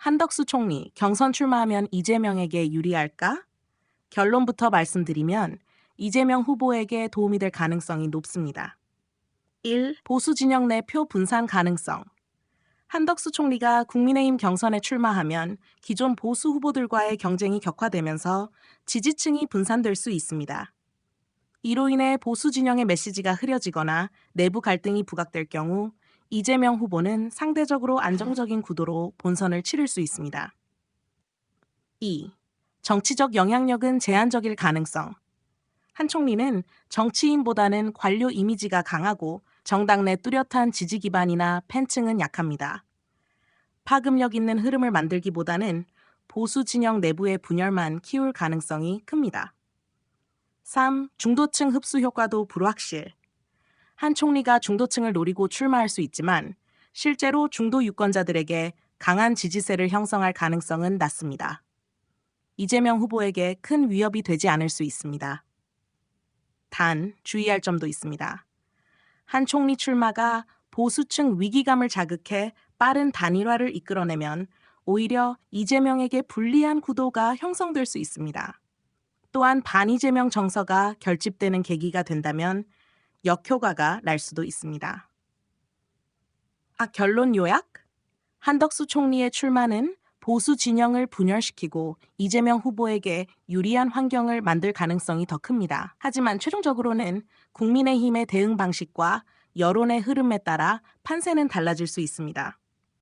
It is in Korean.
한덕수 총리 경선 출마하면 이재명에게 유리할까? 결론부터 말씀드리면 이재명 후보에게 도움이 될 가능성이 높습니다. 1. 보수 진영 내 표 분산 가능성. 한덕수 총리가 국민의힘 경선에 출마하면 기존 보수 후보들과의 경쟁이 격화되면서 지지층이 분산될 수 있습니다. 이로 인해 보수 진영의 메시지가 흐려지거나 내부 갈등이 부각될 경우 이재명 후보는 상대적으로 안정적인 구도로 본선을 치를 수 있습니다. 2. 정치적 영향력은 제한적일 가능성. 한 총리는 정치인보다는 관료 이미지가 강하고 정당 내 뚜렷한 지지 기반이나 팬층은 약합니다. 파급력 있는 흐름을 만들기보다는 보수 진영 내부의 분열만 키울 가능성이 큽니다. 3. 중도층 흡수 효과도 불확실. 한 총리가 중도층을 노리고 출마할 수 있지만 실제로 중도 유권자들에게 강한 지지세를 형성할 가능성은 낮습니다. 이재명 후보에게 큰 위협이 되지 않을 수 있습니다. 단, 주의할 점도 있습니다. 한 총리 출마가 보수층 위기감을 자극해 빠른 단일화를 이끌어내면 오히려 이재명에게 불리한 구도가 형성될 수 있습니다. 또한 반이재명 정서가 결집되는 계기가 된다면 역효과가 날 수도 있습니다. 아, 결론 요약? 한덕수 총리의 출마는 보수 진영을 분열시키고 이재명 후보에게 유리한 환경을 만들 가능성이 더 큽니다. 하지만 최종적으로는 국민의힘의 대응 방식과 여론의 흐름에 따라 판세는 달라질 수 있습니다.